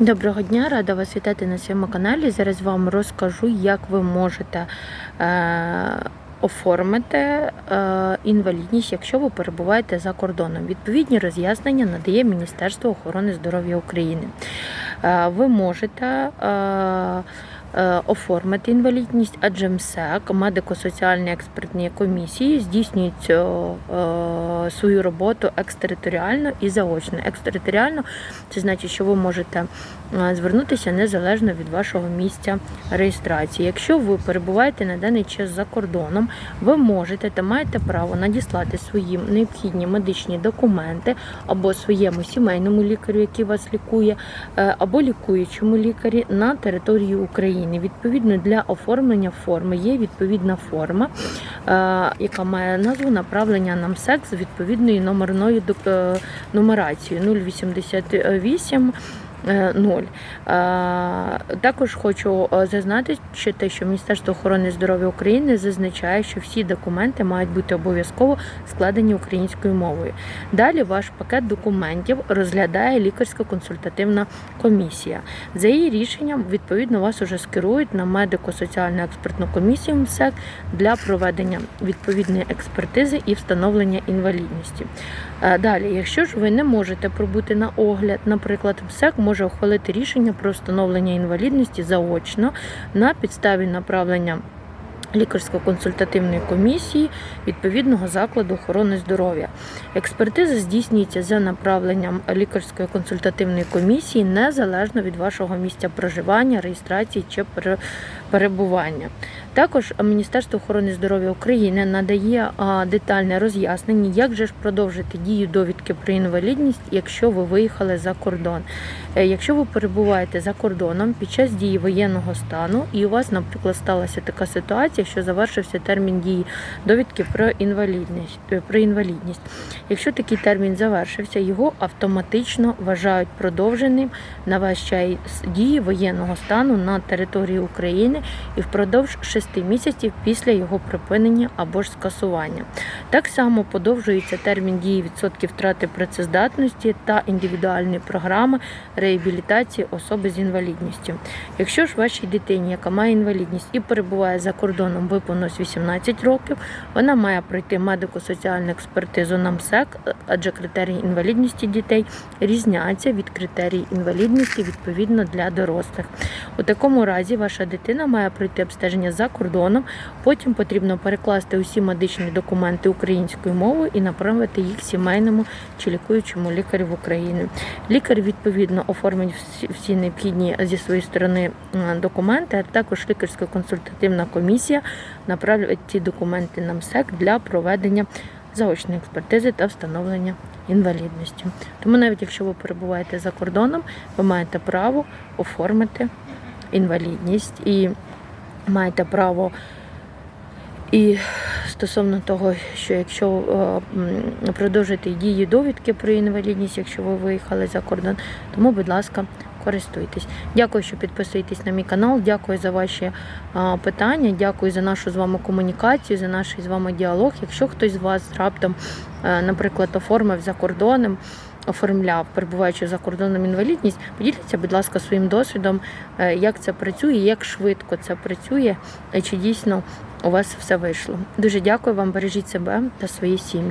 Доброго дня, рада вас вітати на своєму каналі. Зараз вам розкажу, як ви можете е, оформити е, інвалідність, якщо ви перебуваєте за кордоном. Відповідні роз'яснення надає Міністерство охорони здоров'я України. Е, ви можете е, оформити інвалідність, адже МСЕК, медико-соціальні експертні комісії, здійснюють е, е, свою роботу екстериторіально і заочно. Екстериторіально це значить, що ви можете е, звернутися незалежно від вашого місця реєстрації. Якщо ви перебуваєте на даний час за кордоном, ви можете та маєте право надіслати свої необхідні медичні документи або своєму сімейному лікарю, який вас лікує, е, або лікуючому лікарі на територію України. Відповідно для оформлення форми є відповідна форма, е, яка має назву направлення на МСЕК з відповідною номерною е, нумерацією 088. Е, 0. Е, Також хочу е, зазначити, що Міністерство охорони здоров'я України зазначає, що всі документи мають бути обов'язково складені українською мовою. Далі ваш пакет документів розглядає лікарська консультативна комісія. За її рішенням, відповідно, вас уже скерують на медико-соціальну експертну комісію МСЕК для проведення відповідної експертизи і встановлення інвалідності. Далі, якщо ж ви не можете пробути на огляд, наприклад, МСЕК може ухвалити рішення про встановлення інвалідності заочно на підставі направлення лікарсько-консультативної комісії відповідного закладу охорони здоров'я. Експертиза здійснюється за направленням лікарської консультативної комісії незалежно від вашого місця проживання, реєстрації чи перебування. Також Міністерство охорони здоров'я України надає детальне роз'яснення, як же ж продовжити дію довідки про інвалідність, якщо ви виїхали за кордон. Е, Якщо ви перебуваєте за кордоном під час дії воєнного стану, і у вас, наприклад, сталася така ситуація, що завершився термін дії довідки про інвалідність. е, Про інвалідність. Якщо такий термін завершився, його автоматично вважають продовженим на весь час дії воєнного стану на території України і впродовж шести місяців після його припинення або ж скасування. Так само подовжується термін дії відсотків втрати працездатності та індивідуальної програми реабілітації особи з інвалідністю. Якщо ж вашій дитині, яка має інвалідність і перебуває за кордоном, виповнилось 18 років, вона має пройти медико-соціальну експертизу на МСЕК, адже критерії інвалідності дітей різняться від критерій інвалідності відповідно для дорослих. У такому разі ваша дитина має пройти обстеження за кордоном. Потім потрібно перекласти усі медичні документи українською мовою і направити їх сімейному чи лікуючому лікарю в Україну. Лікар відповідно оформить всі, необхідні зі своєї сторони документи, а також лікарська консультативна комісія направить ці документи на МСЕК для проведення заочної експертизи та встановлення інвалідності. Тому навіть якщо ви перебуваєте за кордоном, ви маєте право оформити інвалідність і маєте право. І стосовно того, що якщо е, продовжити дії довідки про інвалідність, якщо ви виїхали за кордон, тому, будь ласка, користуйтесь. Дякую, що підписуєтесь на мій канал. Дякую за ваші питання. Дякую за нашу з вами комунікацію, за наш з вами діалог. Якщо хтось з вас раптом, е, наприклад, оформив за кордоном. Оформляв, перебуваючи за кордоном інвалідність, поділіться, будь ласка, своїм досвідом, е, як це працює, як швидко це працює, чи дійсно у вас все вийшло. Дуже дякую вам, бережіть себе та свої сім'ї.